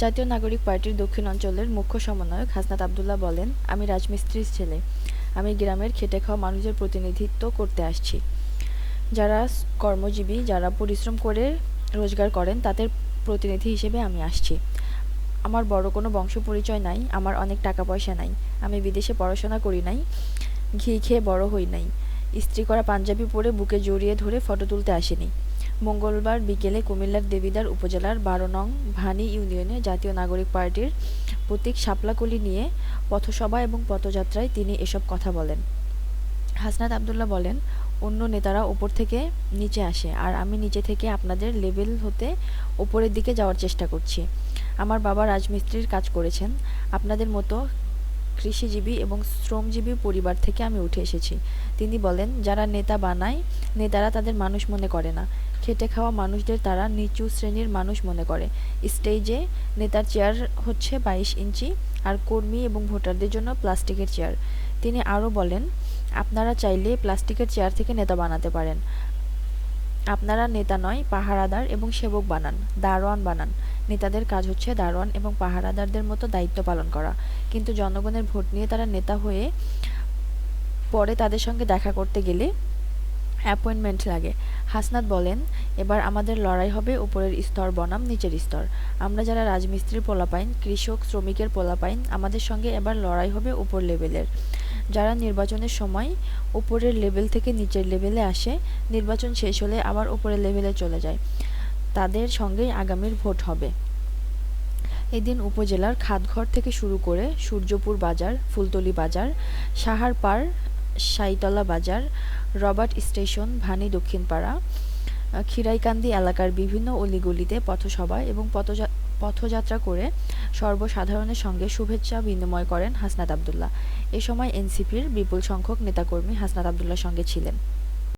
জাতীয় নাগরিক পার্টির দক্ষিণ অঞ্চলের মুখ্য সমন্বয়ক হাসনাত আবদুল্লাহ বলেন, আমি রাজমিস্ত্রির ছেলে। আমি গ্রামের খেটে খাওয়া মানুষের প্রতিনিধিত্ব করতে আসছি। যারা কর্মজীবী, যারা পরিশ্রম করে রোজগার করেন, তাদের প্রতিনিধি হিসেবে আমি আসছি। আমার বড় কোনো বংশ পরিচয় নাই, আমার অনেক টাকা পয়সা নাই। আমি বিদেশে পড়াশোনা করি নাই, ঘি খেয়ে বড় হই নাই। ইস্ত্রি করা পাঞ্জাবি পরে বুকে জড়িয়ে ধরে ফটো তুলতে আসেনি। মঙ্গলবার বিকেলে কুমিল্লার দেবিদ্বার উপজেলার বারো নং ভানি ইউনিয়নে জাতীয় নাগরিক পার্টির প্রতীক শাপলাকলি নিয়ে পথসভা এবং পথযাত্রায় তিনি এসব কথা বলেন। হাসনাত আবদুল্লাহ বলেন, অন্য নেতারা ওপর থেকে নিচে আসে আর আমি নিচে থেকে আপনাদের লেভেল হতে ওপরের দিকে যাওয়ার চেষ্টা করছি। আমার বাবা রাজমিস্ত্রির কাজ করেছেন। আপনাদের মতো কৃষিজীবী এবং শ্রমজীবী পরিবার থেকে আমি উঠে এসেছি। তিনি বলেন, যারা নেতা বানায়, নেতারা তাদের মানুষ মনে করে না। খেটে খাওয়া মানুষদের তারা নিচু শ্রেণির মানুষ মনে করে। স্টেজে নেতার চেয়ার হচ্ছে বাইশ ইঞ্চি আর কর্মী এবং ভোটারদের জন্য প্লাস্টিকের চেয়ার। তিনি আরও বলেন, আপনারা চাইলে প্লাস্টিকের চেয়ার থেকে নেতা বানাতে পারেন। আপনারা নেতা নয়, পাহারাদার এবং সেবক বানান, দারোয়ান বানান। নেতাদের কাজ হচ্ছে দারোয়ান এবং পাহারাদারদের মতো দায়িত্ব পালন করা। কিন্তু জনগণের ভোট নিয়ে তারা নেতা হয়ে পরে তাদের সঙ্গে দেখা করতে গেলে অ্যাপয়েন্টমেন্ট লাগে। হাসনাত বলেন, এবার আমাদের লড়াই হবে উপরের স্তর, বনাম নিচের স্তর। আমরা যারা রাজমিস্ত্রির পোলাপাইন, কৃষক, শ্রমিকের পোলাপাইন, আমাদের সঙ্গে এবার লড়াই হবে উপর লেভেলের। যারা নির্বাচনের সময় উপরের লেভেল থেকে নিচের লেভেলে আসে, নির্বাচন শেষ হলে আবার উপরের লেভেলে চলে যায়। তাদের সঙ্গেই আগামীর ভোট হবে। এদিন উপজেলার খাদঘর থেকে শুরু করে সূর্যপুর বাজার, ফুলতলি বাজার, সাহারপাড়, সাইতলা বাজার, রবার্ট স্টেশন, ভানি দক্ষিণপাড়া, খিরাইকান্দি এলাকার বিভিন্ন অলিগলিতে পথসভা এবং পথযা- পথযাত্রা করে সর্বসাধারণের সঙ্গে শুভেচ্ছা বিনিময় করেন হাসনাত আবদুল্লাহ। এ সময় এনসিপির বিপুল সংখ্যক নেতাকর্মী হাসনাত আবদুল্লাহর সঙ্গে ছিলেন।